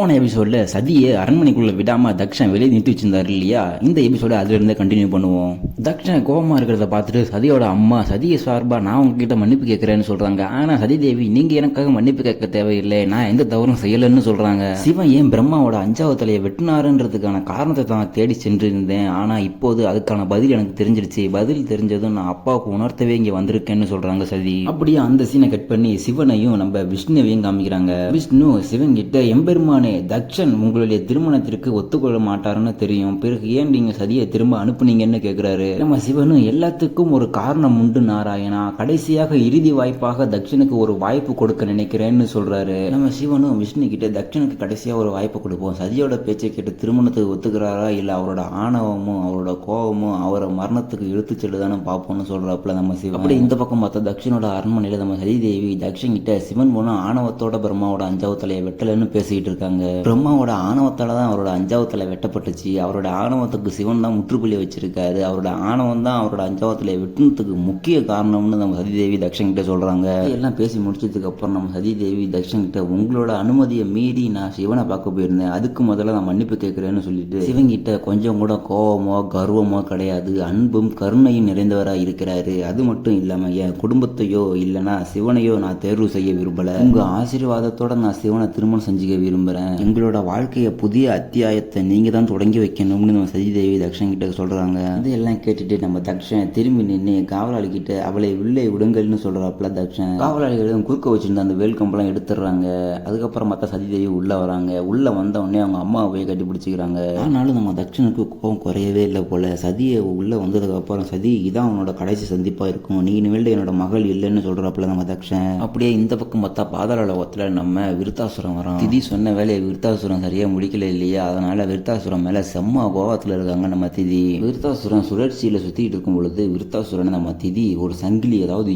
போன எபிசோட்ல சதியை அரண்மனைக்குள்ளே விடாமல் தக்ஷன் வெளியே நிறுத்தி வச்சிருந்தாரு இல்லையா? இந்த எபிசோட அதுலேருந்தே கண்டினியூ பண்ணுவோம். தக்ஷன் கோபமாக இருக்கிறத பார்த்துட்டு சதியோட அம்மா சதியை சார்பாக நான் உங்ககிட்ட மன்னிப்பு கேட்குறேன்னு சொல்கிறாங்க ஆனால் சதி தேவி நீங்கள் எனக்காக மன்னிப்பு கேட்க தேவையில்லை. நான் எந்த தவறும் செய்யலைன்னு சொல்கிறாங்க சிவன் ஏன் பிரம்மாவோட அஞ்சாவது தலையை வெட்டினாருன்றதுக்கான காரணத்தை தான் தேடி சென்றிருந்தேன். ஆனால் இப்போது அதுக்கான பதில் எனக்கு தெரிஞ்சிருச்சு. பதில் தெரிஞ்சதும் நான் அப்பாவுக்கு உணர்த்தவே இங்கே வந்திருக்கேன்னு சொல்கிறாங்க சதி. அப்படியே அந்த சீனை கட் பண்ணி சிவனையும் நம்ம விஷ்ணுவையும் காமிக்கிறாங்க. விஷ்ணு சிவன் கிட்ட எம்பெருமானை தக்ஷன் உங்களுடைய திருமணத்திற்கு ஒத்துக்கொள்ள மாட்டாருன்னு தெரியும். பிறகு ஏன் நீங்க சதியை திரும்ப அனுப்புனீங்கன்னு கேட்குறாரு நம்ம சிவனும் எல்லாத்துக்கும் ஒரு காரணம் உண்டு நாராயணா. கடைசியாக இறுதி வாய்ப்பாக தக்ஷனுக்கு ஒரு வாய்ப்பு கொடுக்க நினைக்கிறேன்னு சொல்றாரு. நம்ம சிவனும் விஷ்ணு கிட்ட தக்ஷனுக்கு கடைசியா ஒரு வாய்ப்பு கொடுப்போம். சதியோட பேச்சை கேட்டு திருமணத்துக்கு ஒத்துக்கிறாரா இல்ல அவரோட ஆணவமும் அவரோட கோபமும் அவரை மரணத்துக்கு இழுத்து செல்லுதானு பார்ப்போம்னு சொல்கிறாப்புல நம்ம சிவன். அப்படி இந்த பக்கம் பார்த்தா தக்ஷனோட அரண்மனையில நம்ம சதிதேவி தக்ஷன் கிட்ட சிவன் போனால் ஆணவத்தோட பிரம்மாவோட அஞ்சாவது தலையை வெட்டலன்னு பேசிக்கிட்டு இருக்காங்க. பிரம்மாவோட ஆணவத்தால தான் அவரோட அஞ்சாவது தலை வெட்டப்பட்டுச்சு. அவரோட ஆணவத்துக்கு சிவன் தான் முற்றுப்புள்ளி வச்சிருக்காரு. அவரோட ஆணவம் தான் அவரோட அஞ்சாவது தலையை வெட்டினதுக்கு முக்கிய காரணம்னு நம்ம சதிதேவி தக்ஷன் கிட்ட சொல்றாங்க. எல்லாம் பேசி முடிச்சதுக்கு அப்புறம் நம்ம சதிதேவி தக்ஷன் கிட்ட உங்களோட அனுமதியை மீறி நான் சிவனை பார்க்க போயிருந்தேன். அதுக்கு முதல்ல நான் மன்னிப்பு கேட்கிறேன்னு சொல்லிட்டு சிவன் கிட்ட கொஞ்சம் கூட கோபமோ கர்வமோ கிடையாது. அன்பும் கருணையும் நிறைந்தவரா இருக்கிறாரு. அது மட்டும் இல்லாம என் குடும்பத்தையோ இல்லனா சிவனையோ நான் தேர்வு செய்ய விரும்பல. உங்க ஆசீர்வாதத்தோட நான் சிவனை திருமணம் செஞ்சுக்க விரும்புறேன் எங்களோட வாழ்க்கைய புதிய அத்தியாயத்தை நீங்க தான் தொடங்கி வைக்கணும்னு நம்ம சதிதேவி தக்ஷன் கிட்ட சொல்றாங்க. இதெல்லாம் கேட்டுட்டு நம்ம தக்ஷன் திரும்பி நின்று காவலாளி கிட்ட அவளை உள்ளே விடுங்கள்னு சொல்றாப்புல தக்ஷன். காவலாளிகளும் குறுக்க வச்சிருந்த அந்த வேல் கம்பெல்லாம் எடுத்துடுறாங்க. அதுக்கப்புறம் மற்ற சதிதேவி உள்ள வராங்க. உள்ள வந்த உடனே அவங்க அம்மாவை போய் கட்டி பிடிச்சிக்கிறாங்க ஆனாலும் நம்ம தக்ஷனுக்கு கோபம் குறையவே இல்லை போல. சதியை உள்ள வந்ததுக்கு அப்புறம் சதி இதான் அவனோட கடைசி சந்திப்பா இருக்கும். நீ இனிமேல் என்னோட மகள் இல்லைன்னு சொல்றாப்புல நம்ம தக்ஷன். அப்படியே இந்த பக்கம் பார்த்தா பாதாள லோகத்துல நம்ம விருத்தாசுரம் வரோம். திதி சொன்ன வேலையை விருத்தாசுரம் சரியாக முடிக்கல இல்லையா? அதனால் விருத்தாசுரம் மேலே செம்ம கோபத்தில் இருக்காங்க நம்ம திதி. விருத்தாசுரம் சுழற்சியில் சுற்றிக்கிட்டு இருக்கும் பொழுது விருத்தாசுரன் நம்ம திதி ஒரு சங்கிலி அதாவது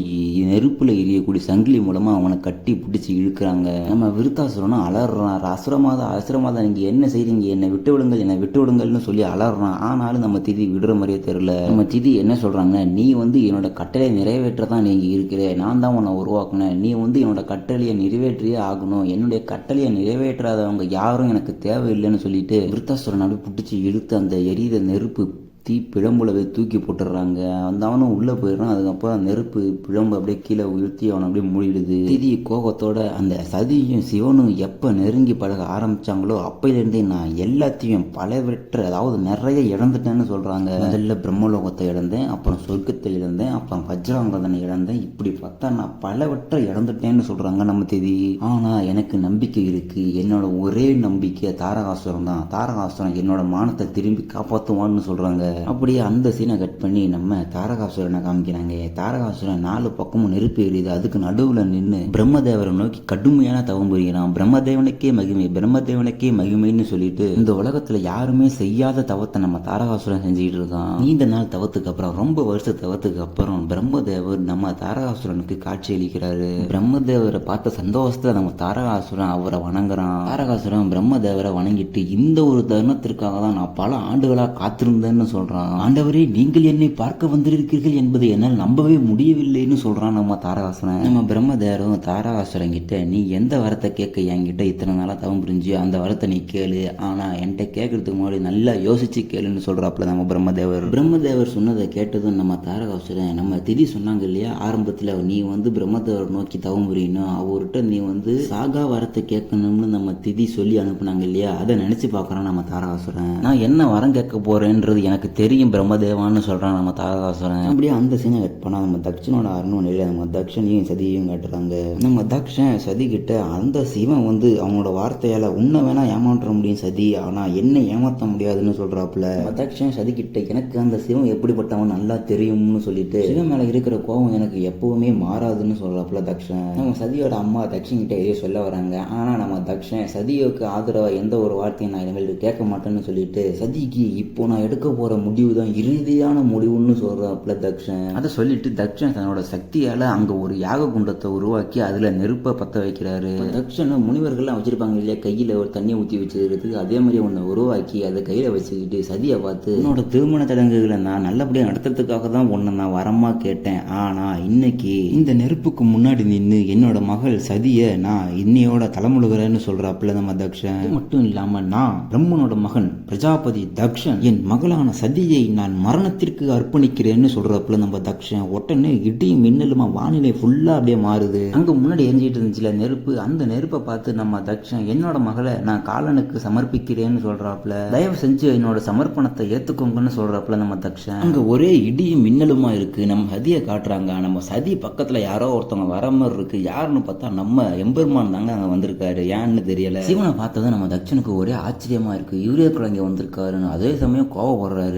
நெருப்பில் எரியக்கூடிய சங்கிலி மூலமாக அவனை கட்டி பிடிச்சி இழுக்கிறாங்க. நம்ம விருத்தாசுரனும் அலறான். அசுரமாதா அசுரமாதா நீங்கள் என்ன செய்கிறீங்க என்னை விட்டு விடுங்கள் என்னை விட்டு விடுங்கள்னு சொல்லி அலறான். ஆனாலும் நம்ம திதி விடுற மாதிரியே தெரில நம்ம திதி என்ன சொல்கிறாங்க நீ வந்து என்னோட கட்டளை நிறைவேற்ற தான் நீங்க இருக்கிற. நான் தான் உன்னை உருவாக்குனேன். நீ வந்து என்னோட கட்டளையை நிறைவேற்றியே ஆகணும். என்னுடைய கட்டளையை நிறைவேற்றாத அவங்க யாரும் எனக்கு தேவையில்லைன்னு சொல்லிட்டு விருத்தாசுரன் அப்படி பிடிச்சி இழுத்து அந்த எரியிற நெருப்பு தீ பிழம்புலவே தூக்கி போட்டுடுறாங்க. அந்த அவனும் உள்ளே போயிடுறான். அதுக்கப்புறம் நெருப்பு பிழம்பு அப்படியே கீழே உயர்த்தி அவனை அப்படியே மூடிடுது. திதி கோபத்தோட அந்த சதியும் சிவனும் எப்போ நெருங்கி பழக ஆரம்பித்தாங்களோ அப்பையிலேருந்தே நான் எல்லாத்தையும் பலவற்ற அதாவது நிறைய இழந்துட்டேன்னு சொல்கிறாங்க முதல்ல பிரம்மலோகத்தை இழந்தேன் அப்புறம் சொர்க்கத்தை இழந்தேன் அப்புறம் வஜ்ராங்கதனை இழந்தேன். இப்படி பார்த்தா நான் பலவற்றை இழந்துட்டேன்னு சொல்கிறாங்க நம்ம திதி. ஆனால் எனக்கு நம்பிக்கை இருக்குது என்னோட ஒரே நம்பிக்கை தாரகாசுரம் தான் தாரகாசுரம் என்னோட மானத்தை திரும்பி காப்பாற்றுவான்னு சொல்கிறாங்க அப்படியே அந்த சீனை கட் பண்ணி நம்ம தாரகாசுரனை காமிக்கிறாங்க. தாரகாசுரன் நாலு பக்கமும் நெருப்பு எரியுது. அதுக்கு நடுவில் நின்று பிரம்மதேவரை நோக்கி கடுமையான தவம் புரிகிறான். பிரம்மதேவனுக்கே மகிமை பிரம்மதேவனுக்கே மகிமைன்னு சொல்லிட்டு இந்த உலகத்துல யாருமே செய்யாத தவத்தை நம்ம தாரகாசுரன் செஞ்சுக்கிட்டு இருக்கான். நீண்ட நாள் தவத்துக்கு அப்புறம் ரொம்ப வருஷ தவத்துக்கு அப்புறம் பிரம்மதேவர் நம்ம தாரகாசுரனுக்கு காட்சி அளிக்கிறாரு. பிரம்மதேவரை பார்த்த சந்தோஷத்துல நம்ம தாரகாசுரன் அவரை வணங்குறான். தாரகாசுரன் பிரம்மதேவரை வணங்கிட்டு இந்த ஒரு தருணத்திற்காக தான் நான் பல ஆண்டுகளாக காத்திருந்தேன்னு சொல்றேன். ஆண்டவரே நீங்கள் என்னை பார்க்க வந்திருக்கிறீர்கள் என்பதை என்னால் நம்பவே முடியவில்லைன்னு சொல்றான் நம்ம தாரகாசுரன். நம்ம பிரம்மதேவரும் தாரகாசுரன் கிட்ட நீ எந்த வரத்தை கேட்க என்கிட்ட இத்தனை நாளா தவம் புரிஞ்சு அந்த வரத்தை நீ கேளு. ஆனா என்கிட்ட கேட்கறதுக்கு முன்னாடி நல்லா யோசிச்சு கேளுன்னு சொல்றாப்புல நம்ம பிரம்மதேவர். பிரம்மதேவர் சொன்னதை கேட்டதும் நம்ம தாரகாசுரன் நம்ம திதி சொன்னாங்க இல்லையா ஆரம்பத்துல நீ வந்து பிரம்மதேவர் நோக்கி தவம் புரியணும். அவர்கிட்ட நீ வந்து சாகா வரத்தை கேட்கணும்னு நம்ம திதி சொல்லி அனுப்புனாங்க இல்லையா அதை நினைச்சு பார்க்கறான் நம்ம தாரகாசுரன். நான் என்ன வரம் கேட்க போறேன்றது எனக்கு தெரியும் பிரம்மதேவான்னு சொல்கிறான் நம்ம தாரகாசுரன். அப்படியே அந்த சீனை கட் பண்ணால் நம்ம தக்ஷனோட அரண்மனையில நம்ம தக்ஷனையும் சதியையும் காட்டுறாங்க. நம்ம தக்ஷன் சதி கிட்ட அந்த சிவன் வந்து அவனோட வார்த்தையால் உன்னை வேணால் ஏமாற்ற முடியும் சதி ஆனால் என்ன ஏமாற்ற முடியாதுன்னு சொல்கிறாப்புல தக்ஷன் சதி கிட்ட எனக்கு அந்த சிவன் எப்படிப்பட்டவன் நல்லா தெரியும்னு சொல்லிட்டு சிவன் மேலே இருக்கிற கோபம் எனக்கு எப்பவுமே மாறாதுன்னு சொல்கிறாப்புல தக்ஷன். நம்ம சதியோட அம்மா தக்ஷன் கிட்ட எதையோ சொல்ல வராங்க. ஆனால் நம்ம தக்ஷன் சதியோக்கு ஆதரவாக எந்த ஒரு வார்த்தையும் நான் இனிமேல் கேட்க மாட்டேன்னு சொல்லிட்டு சதிக்கு இப்போ நான் எடுக்க போகிற முடிவு தான் இறுதியான முடிவுன்னு சொல்றாப்புல தக்ஷன். அதை சொல்லிட்டு தக்ஷன் தன்னோட சக்தியால அங்க ஒரு யாக குண்டத்தை உருவாக்கி அதுல நெருப்பை பத்த வைக்கிறாரு. தக்ஷன் முனிவர்கள்லாம் வச்சிருப்பாங்க இல்லையா? கையில ஒரு தண்ணியை ஊற்றி வச்சிருக்கிறதுக்கு அதே மாதிரி ஒன்று உருவாக்கி அதை கையில வச்சுக்கிட்டு சதியை பார்த்து என்னோட திருமண சடங்குகளை நான் நல்லபடியாக நடத்துறதுக்காக தான் ஒன்று நான் வரமா கேட்டேன். ஆனா இன்னைக்கு இந்த நெருப்புக்கு முன்னாடி நின்று என்னோட மகள் சதியை நான் இன்னையோட தலைமுழுகிறேன்னு சொல்றாப்புல நம்ம தக்ஷன். மட்டும் இல்லாம நான் பிரம்மனோட மகன் பிரஜாபதி தக்ஷன் என் மகளான சதியை நான் மரணத்திற்கு அர்ப்பணிக்கிறேன்னு சொல்றாப்புல நம்ம தக்ஷன் உடனே இடியும் மின்னலுமா வானிலை ஃபுல்லா அப்படியே மாறுது. அங்க முன்னாடி எரிஞ்சிட்டு இருந்துச்சுல நெருப்பு. அந்த நெருப்பை பார்த்து நம்ம தக்ஷன் என்னோட மகளை நான் காலனுக்கு சமர்ப்பிக்கிறேன்னு சொல்றாப்புல தயவு செஞ்சு என்னோட சமர்ப்பணத்தை ஏத்துக்கோங்கன்னு சொல்றாப்புல நம்ம தக்ஷன். அங்க ஒரே இடியும் மின்னலுமா இருக்கு. நம்ம சதியை காட்டுறாங்க. நம்ம சதி பக்கத்துல யாரோ ஒருத்தவங்க வர மாதிரி இருக்கு. யாருன்னு பார்த்தா நம்ம எம்பெருமான் தாங்க அங்க வந்திருக்காரு. ஏன்னு தெரியல. சிவனை பார்த்ததும் நம்ம தக்ஷனுக்கு ஒரே ஆச்சரியமா இருக்கு. இவரே குழந்தை வந்திருக்காருன்னு. அதே சமயம் கோவப்படுறாரு.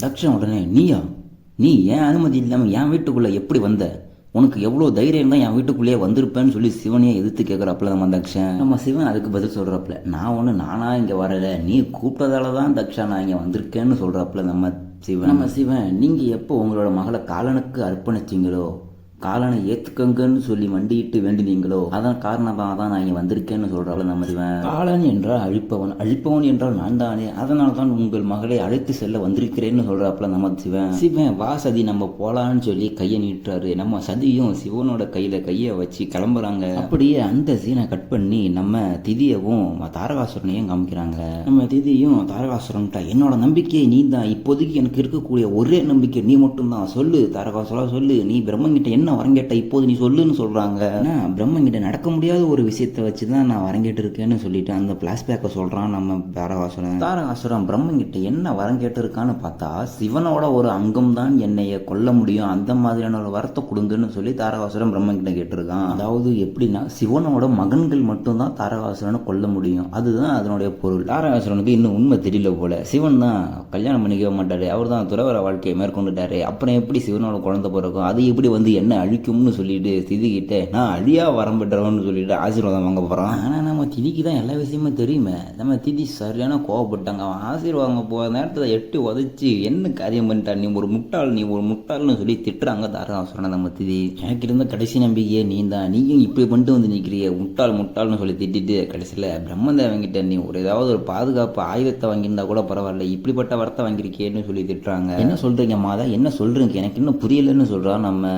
தக்ஷன் உடனே நீயா? நீ ஏன் அனுமதி இல்லாமல் என் வீட்டுக்குள்ளே எப்படி வந்த? உனக்கு எவ்வளோ தைரியம் தான் என் வீட்டுக்குள்ளேயே வந்திருப்பேன்னு சொல்லி சிவனையே எதிர்த்து கேட்குறாப்புல நம்ம தக்ஷன் நம்ம சிவன் அதுக்கு பதில் சொல்கிறாப்புல நான் ஒன்று நானா இங்கே வரலை. நீ கூப்பிட்டதால தான் தக்ஷா நான் இங்கே வந்திருக்கேன்னு சொல்கிறாப்புல நம்ம சிவன். நம்ம சிவன் நீங்கள் எப்போ உங்களோட மகளை காலனுக்கு அர்ப்பணிச்சீங்களோ காலனை ஏத்துக்கங்கன்னு சொல்லி மண்டியிட்டு வேண்டினீங்களோ? அதான் காரணமாக தான் நான் இங்கே வந்திருக்கேன்னு சொல்கிறாள் நம்ம சிவன் காலன் என்றால் அழிப்பவன். அழிப்பவன் என்றால் நான் தானே அதனால தான் உங்கள் மகளை அழைத்து செல்ல வந்திருக்கிறேன்னு சொல்கிறாப்புல நம்ம சிவன் சிவன் வா சதி நம்ம போலான்னு சொல்லி கையை நீட்டுறாரு. நம்ம சதியும் சிவனோட கையில் கையை வச்சு கிளம்புறாங்க. அப்படியே அந்த சீனை கட் பண்ணி நம்ம திதியவும் தாரகாசுரனையும் காமிக்கிறாங்க. நம்ம திதியும் தாரகாசுரன்ட்ட என்னோட நம்பிக்கையை நீ தான். இப்போதைக்கு எனக்கு இருக்கக்கூடிய ஒரே நம்பிக்கை நீ மட்டும்தான். சொல்லு தாரகாசுரா சொல்லு. நீ பிரம்மங்கிட்ட என்ன வரங்கேட்ட? இப்போது நீ சொல்லுன்னு சொல்கிறாங்க ஏன்னா பிரம்மங்கிட்ட நடக்க முடியாத ஒரு விஷயத்தை வச்சு தான் நான் வரங்கேட்டு இருக்கேன்னு சொல்லிட்டு அந்த பிளாஸ்பேக்கை சொல்கிறான் நம்ம தாரகாசுரன் தாரகாசுரன் பிரம்மங்கிட்ட என்ன வரங்கேட்டு இருக்கான்னு பார்த்தா சிவனோட ஒரு அங்கம் தான் என்னைய கொல்ல முடியும். அந்த மாதிரியான ஒரு வரத்தை கொடுங்கன்னு சொல்லி தாரகாசுரன் பிரம்மங்கிட்ட கேட்டிருக்கான். அதாவது எப்படின்னா சிவனோட மகன்கள் மட்டும்தான் தாரகாசுரனை கொல்ல முடியும். அதுதான் அதனுடைய பொருள். தாரகாசுரனுக்கு இன்னும் உண்மை தெரியல போல. சிவன் தான் கல்யாணம் பண்ணிக்கவே மாட்டாரு. அவர் தான் துறவர வாழ்க்கையை மேற்கொண்டுட்டாரு. அப்புறம் எப்படி சிவனோட குழந்தை பிறக்கும்? அது எப்படி வந்து என்ன அழிக்கும்னு சொல்லிட்டு திதிக்கிட்ட நான் அழியா வரம் பெற்றவன்னு சொல்லிட்டு ஆசீர்வாதம் வாங்க போறான். ஆனா நம்ம திதிக்கு தான் எல்லா விஷயமும் தெரியுமே. நம்ம திதி சரியான கோவப்பட்டாங்க அவன் ஆசீர்வாதம் போகிற நேரத்தில் எட்டு உதச்சி என்ன காரியம் பண்ணிட்டா நீ ஒரு முட்டாள் நீ ஒரு முட்டாள்னு சொல்லி திட்டுறாங்க தாரகாசுரனை நம்ம திதி. எனக்கு இருந்த கடைசி நம்பிக்கையே நீ தான் நீயும் இப்படி பண்ணிட்டு வந்து நிற்கிறிய முட்டாள் முட்டாள்னு சொல்லி திட்டிட்டு கடைசியில் பிரம்மதேவங்கிட்ட நீ ஒரு ஏதாவது ஒரு பாதுகாப்பு ஆயுதத்தை வாங்கியிருந்தா கூட பரவாயில்ல இப்படிப்பட்ட வரத்தை வாங்கியிருக்கேன்னு சொல்லி திட்டுறாங்க. என்ன சொல்றீங்க மாதா? என்ன சொல்றீங்க? எனக்கு இன்னும் புரியலன்னு சொல்றா நம்ம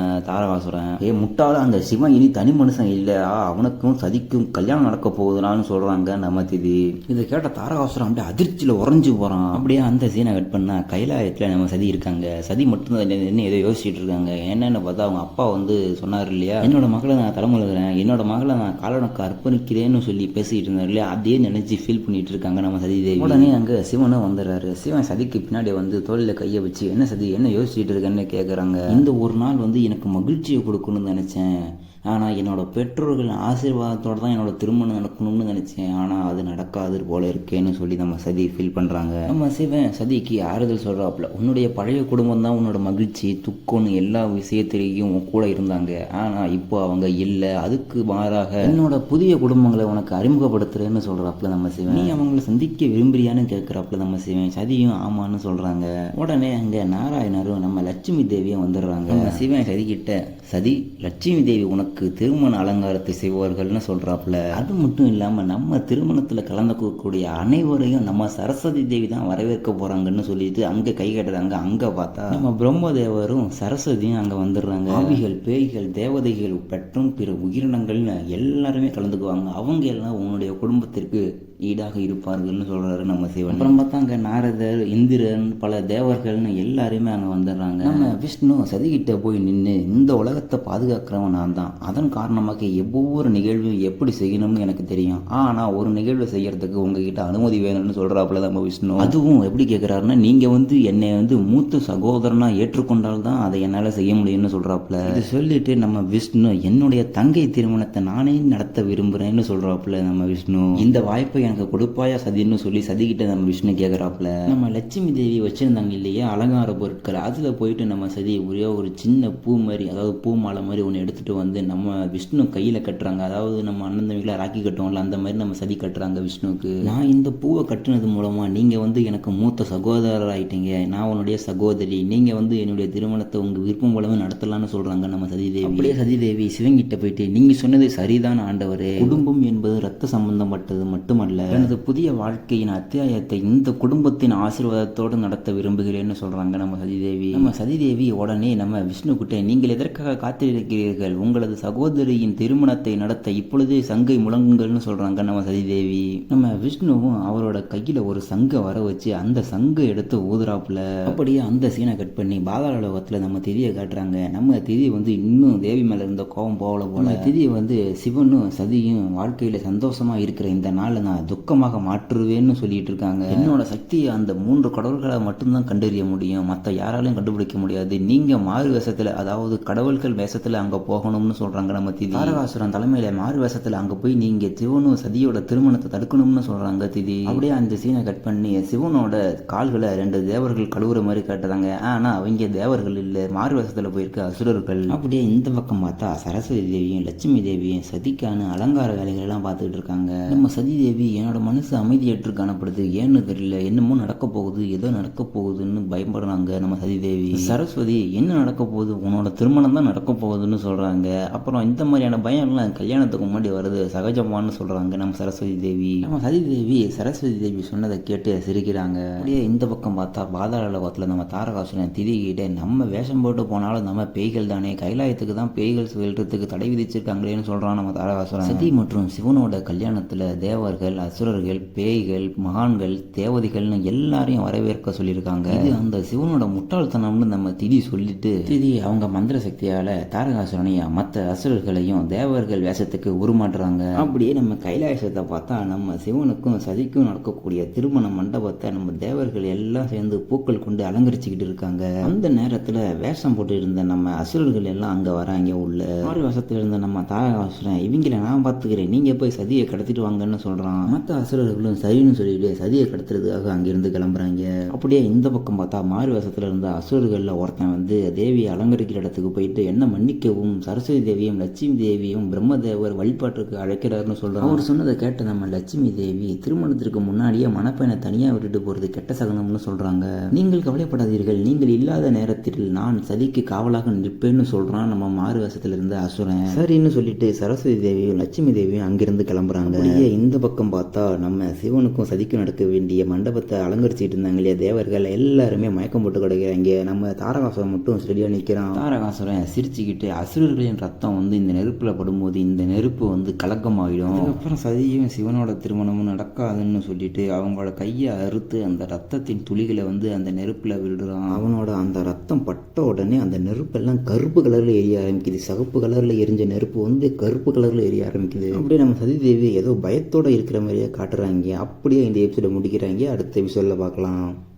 தாரகாசுரன் ஏ முட்டாள அந்த சிவன் இனி தனி மனுஷன் இல்ல. அவனுக்கும் சதிக்கும் கல்யாணம் நடக்க போகுதுனான்னு சொல்றாங்க நம்ம திதி இதை கேட்ட தாரகாசுரன் அப்படியே அதிர்ச்சியில உறைஞ்சு போறான். அப்படியே அந்த சீனை கட் பண்ணா கைலாயத்துல நம்ம சதி இருக்காங்க. சதி மட்டும் என்ன ஏதோ யோசிச்சுட்டு இருக்காங்க. என்னன்னு பார்த்தா அவங்க அப்பா வந்து சொன்னார் இல்லையா? என்னோட மகளை நான் தலைமுழுகிறேன் என்னோட மகளை நான் காலனுக்கு அர்ப்பணிக்கிறேன்னு சொல்லி பேசிட்டு இருந்தார் இல்லையா? அதே நினைச்சு ஃபீல் பண்ணிட்டு இருக்காங்க நம்ம சதி தேவி. உடனே அங்க சிவனும் வந்துடுறாரு. சிவன் சதிக்கு பின்னாடி வந்து தோளில் கையை வச்சு என்ன சதி? என்ன யோசிச்சுட்டு இருக்கேன்னு கேட்குறாங்க இந்த ஒரு நாள் வந்து எனக்கு குளிர்ச்சியை கொடுக்கணும்னு நினச்சேன். ஆனால் என்னோடய பெற்றோர்கள் ஆசீர்வாதத்தோடு தான் என்னோடய திருமணம் நடக்கணும்னு நினச்சேன். ஆனால் அது நடக்காது போல இருக்கேன்னு சொல்லி நம்ம சதி ஃபீல் பண்ணுறாங்க நம்ம சிவன் சதிக்கு ஆறுதல் சொல்கிறாப்புல உன்னுடைய பழைய குடும்பம் தான் உன்னோட மகிழ்ச்சி துக்கம்னு எல்லா விஷயத்திலையும் கூட இருந்தாங்க. ஆனால் இப்போ அவங்க இல்லை. அதுக்கு மாறாக என்னோட புதிய குடும்பங்களை உனக்கு அறிமுகப்படுத்துறேன்னு சொல்கிறாப்புல நம்ம சிவன். நீ அவங்கள சந்திக்க விரும்புறியான்னு கேட்குறாப்புல நம்ம சிவன். சதியும் ஆமான்னு சொல்கிறாங்க உடனே அங்கே நாராயணரும் நம்ம லட்சுமி தேவியும் வந்துடுறாங்க. நம்ம சிவன் சதிக்கிட்ட சதி லட்சுமி தேவி உனக்கு திருமண அலங்காரத்தை செய்வார்கள்னு சொல்றாப்புல அது மட்டும் இல்லாம நம்ம திருமணத்துல கலந்துக்கக்கூடிய அனைவரையும் நம்ம சரஸ்வதி தேவி தான் வரவேற்க போறாங்கன்னு சொல்லிட்டு அங்க கை கட்டுறாங்க அங்க பார்த்தா. நம்ம பிரம்மதேவரும் சரஸ்வதியும் அங்க வந்துடுறாங்க. ஆவிகள் பேய்கள் தேவதைகள் மற்றும் பிற உயிரினங்கள்னு எல்லாருமே கலந்துக்குவாங்க. அவங்க எல்லாம் உன்னுடைய குடும்பத்திற்கு ஈடாக இருப்பார்கள்னு சொல்றாரு நம்ம சிவன். அப்புறம் பார்த்தா அங்க நாரதர் இந்திரன் பல தேவர்கள்னு எல்லாருமே அங்க வந்துடுறாங்க. நம்ம விஷ்ணு சதிகிட்ட போய் நின்று இந்த உலகத்தை பாதுகாக்கிறவன் நான் தான். அதன் காரணமாக ஒவ்வொரு நிகழ்வும் எப்படி செய்யணும்னு எனக்கு தெரியும். ஆனா ஒரு நிகழ்வு செய்யறதுக்கு உங்ககிட்ட அனுமதி வேணும்னு சொல்றாப்புல நம்ம விஷ்ணு. அதுவும் எப்படி கேட்கிறாருன்னா நீங்க வந்து என்னை வந்து மூத்த சகோதரனா ஏற்றுக்கொண்டால் தான் அதை என்னால செய்ய முடியும்னு சொல்றாப்புல. இது சொல்லிட்டு நம்ம விஷ்ணு என்னுடைய தங்கை திருமணத்தை நானே நடத்த விரும்புறேன்னு சொல்றாப்புல நம்ம விஷ்ணு. இந்த வாய்ப்பை எனக்கு கொடுப்பாயா சதின்னு சொல்லி சதிக்கிட்ட நம்ம விஷ்ணு கேட்குறாப்புல நம்ம லட்சுமி தேவி வச்சுருந்தாங்க இல்லையா? அலங்கார பொருட்கள். அதில் போயிட்டு நம்ம சதி ஒரே ஒரு சின்ன பூ மாதிரி அதாவது பூ மாலை மாதிரி ஒன்று எடுத்துகிட்டு வந்து நம்ம விஷ்ணு கையில் கட்டுறாங்க. அதாவது நம்ம அண்ணன் தம்பிகளை ராக்கி கட்டுவோம்ல அந்த மாதிரி நம்ம சதி கட்டுறாங்க விஷ்ணுவுக்கு. நான் இந்த பூவை கட்டுனது மூலமாக நீங்கள் வந்து எனக்கு மூத்த சகோதரர் ஆயிட்டீங்க. நான் உன்னுடைய சகோதரி. நீங்கள் வந்து என்னுடைய திருமணத்தை உங்கள் விருப்பம் போலவே நடத்தலாம்னு சொல்கிறாங்க நம்ம சதிதேவி அப்படியே சதிதேவி சிவங்கிட்ட போயிட்டு நீங்கள் சொன்னது சரிதான் ஆண்டவரே. குடும்பம் என்பது ரத்த சம்பந்தப்பட்டது மட்டுமல்ல எனது புதிய வாழ்க்கையின் அத்தியாயத்தை இந்த குடும்பத்தின் ஆசீர்வாதத்தோடு நடத்த விரும்புகிறேன்னு சொல்கிறாங்க நம்ம சதிதேவி. நம்ம சதிதேவி உடனே நம்ம விஷ்ணு கிட்ட நீங்கள் எதற்காக காத்திருக்கிறீர்கள்? உங்களது சகோதரியின் திருமணத்தை நடத்த இப்பொழுதே சங்கை முழங்குங்கள்னு சொல்கிறாங்க நம்ம சதிதேவி. நம்ம விஷ்ணுவும் அவரோட கையில் ஒரு சங்கை வர வச்சு அந்த சங்கை எடுத்து ஊதுறாப்புல. அப்படியே அந்த சீனை கட் பண்ணி பாதாள லோகத்தில் நம்ம திதியை காட்டுறாங்க. நம்ம திதி வந்து இன்னும் தேவி மேலே இருந்த கோபம் போகல போல. திதி வந்து சிவனும் சதியும் வாழ்க்கையில் சந்தோஷமா இருக்கிற இந்த நாளை நான் துக்கமாக மாற்றுவேன்னு சொல்லிட்டு இருக்காங்க என்னோட சக்தியை அந்த மூன்று கடவுள்களை மட்டும்தான் கண்டறிய முடியும். மற்ற யாராலையும் கண்டுபிடிக்க முடியாது. நீங்க மாறு வேஷத்துல அதாவது கடவுள்கள் வேஷத்துல அங்க போகணும்னு சொல்றாங்க நம்ம திதி. தாரகாசுரன் தலைமையில மாறு வேஷத்துல அங்க போய் நீங்க சிவனும் சதியோட திருமணத்தை தடுக்கணும்னு சொல்றாங்க திதி. அப்படியே அந்த சீனை கட் பண்ணி சிவனோட கால்களை ரெண்டு தேவர்கள் கழுவுற மாதிரி காட்டுறாங்க. ஆனா அவங்க தேவர்கள் இல்ல. மாறு வேஷத்துல போயிருக்க அசுரர்கள். அப்படியே இந்த பக்கம் பார்த்தா சரஸ்வதி தேவியும் லட்சுமி தேவியும் சதிக்கான அலங்கார வேலைகள் எல்லாம் பார்த்துக்கிட்டு இருக்காங்க. நம்ம சதி தேவி என்னோடய மனசு அமைதியற்று காணப்படுது. ஏன்னு தெரியல. என்னமோ நடக்க போகுது. ஏதோ நடக்க போகுதுன்னு பயப்படுறாங்க நம்ம சதிதேவி. சரஸ்வதி என்ன நடக்க போகுது? உன்னோட திருமணம் தான் நடக்க போகுதுன்னு சொல்கிறாங்க அப்புறம் இந்த மாதிரியான பயம்லாம் கல்யாணத்துக்கு முன்னாடி வருது. சகஜமானு சொல்கிறாங்க நம்ம சரஸ்வதி தேவி. நம்ம சதிதேவி சரஸ்வதி தேவி சொன்னதை கேட்டு சிரிக்கிறாங்க. அப்படியே இந்த பக்கம் பார்த்தா பாதாள லோகத்தில் நம்ம தாரகாசுரன் திதிக்கிட்டே நம்ம வேஷம் போட்டு போனாலும் நம்ம பேய்கள் தானே? கைலாயத்துக்கு தான் பேய்கள் வெல்றதுக்கு தடை விதிச்சிருக்காங்களேன்னு சொல்கிறான் நம்ம தாரகாசுரன். சதி மற்றும் சிவனோட கல்யாணத்தில் தேவர்கள் அசுரர்கள் பேய்கள் மகான்கள் தேவதைகள்னு எல்லாரையும் வரவேற்க சொல்லியிருக்காங்க. இது அந்த சிவனோட முட்டாள்தனம்னு நம்ம திதி சொல்லிட்டு திதி அவங்க மந்திர சக்தியால தாரகாசுரனையும் மற்ற அசுரர்களையும் தேவர்கள் வேஷத்துக்கு உருமாற்றுறாங்க. அப்படியே நம்ம கைலாயத்தை பார்த்தா நம்ம சிவனுக்கும் சதிக்கும் நடக்கக்கூடிய திருமண மண்டபத்தை நம்ம தேவர்கள் எல்லாம் சேர்ந்து பூக்கள் கொண்டு அலங்கரிச்சுக்கிட்டு இருக்காங்க. அந்த நேரத்துல வேஷம் போட்டு இருந்த நம்ம அசுரர்கள் எல்லாம் அங்க வராங்க உள்ள. ஆறு வேஷத்துல இருந்த நம்ம தாரகாசுரன் இவங்கள நான் பார்த்துக்கிறேன் நீங்க போய் சதியை கடத்திட்டு வாங்கன்னு சொல்றான். மற்ற அசுரர்களும் சரின்னு சொல்லிட்டு சதியை கடத்துறதுக்காக அங்கிருந்து கிளம்புறாங்க. அப்படியே இந்த பக்கம் பார்த்தா மாறு வேஷத்துல இருந்த அசுரர்கள்ல ஒருத்தன் வந்து தேவியை அலங்கரிக்கிற இடத்துக்கு போயிட்டு என்ன மன்னிக்கவும் சரஸ்வதி தேவியும் லட்சுமி தேவியும் பிரம்மதேவர் வழிபாட்டுக்கு அழைக்கிறாருன்னு சொல்றான். அவர் சொன்னதை கேட்ட நம்ம லட்சுமி தேவி திருமணத்திற்கு முன்னாடியே மணப்பெண்ணை தனியா விட்டுட்டு போறது கெட்ட சகனம்னு சொல்றாங்க. நீங்கள் கவலைப்படாதீர்கள் நீங்கள் இல்லாத நேரத்தில் நான் சதிக்கு காவலாக நிற்பேன்னு சொல்றான் நம்ம மாறு வேஷத்துல இருந்த அசுரன். சரின்னு சொல்லிட்டு சரஸ்வதி தேவியும் லட்சுமி தேவியும் அங்கிருந்து கிளம்புறாங்க. இந்த பக்கம் பார்த்தா நம்ம சிவனுக்கும் சதிக்கும் நடக்க வேண்டிய மண்டபத்தை அலங்கரிச்சிட்டு இருந்தாங்க இல்லையா தேவர்கள். எல்லாருமே மயக்கம் போட்டு கிடக்குறாங்க. நம்ம தாரகாசுரன் மட்டும் ஸ்டெடியா நிக்கிறான். தாரகாசுரன் சிரிச்சுக்கிட்டு அசுரர்களின் ரத்தம் வந்து இந்த நெருப்புல படும்போது இந்த நெருப்பு வந்து கலக்கமாயிடும். அதுக்கப்புறம் சதியும் சிவனோட திருமணமும் நடக்காதுன்னு சொல்லிட்டு அவங்களோட கையை அறுத்து அந்த ரத்தத்தின் துளிகளை வந்து அந்த நெருப்புல விடுறான். அவனோட அந்த ரத்தம் பட்ட உடனே அந்த நெருப்பெல்லாம் கருப்பு கலர்ல எரிய ஆரம்பிக்குது. சிகப்பு கலர்ல எரிஞ்ச நெருப்பு வந்து கருப்பு கலர்ல எரிய ஆரம்பிக்குது. அப்படியே நம்ம சதி தேவி ஏதோ பயத்தோட இருக்கிற மாதிரியே காட்டுறாங்க. அப்படியே இந்த எபிசோடை முடிக்கிறாங்க. அடுத்த எபிசோடில் பார்க்கலாம்.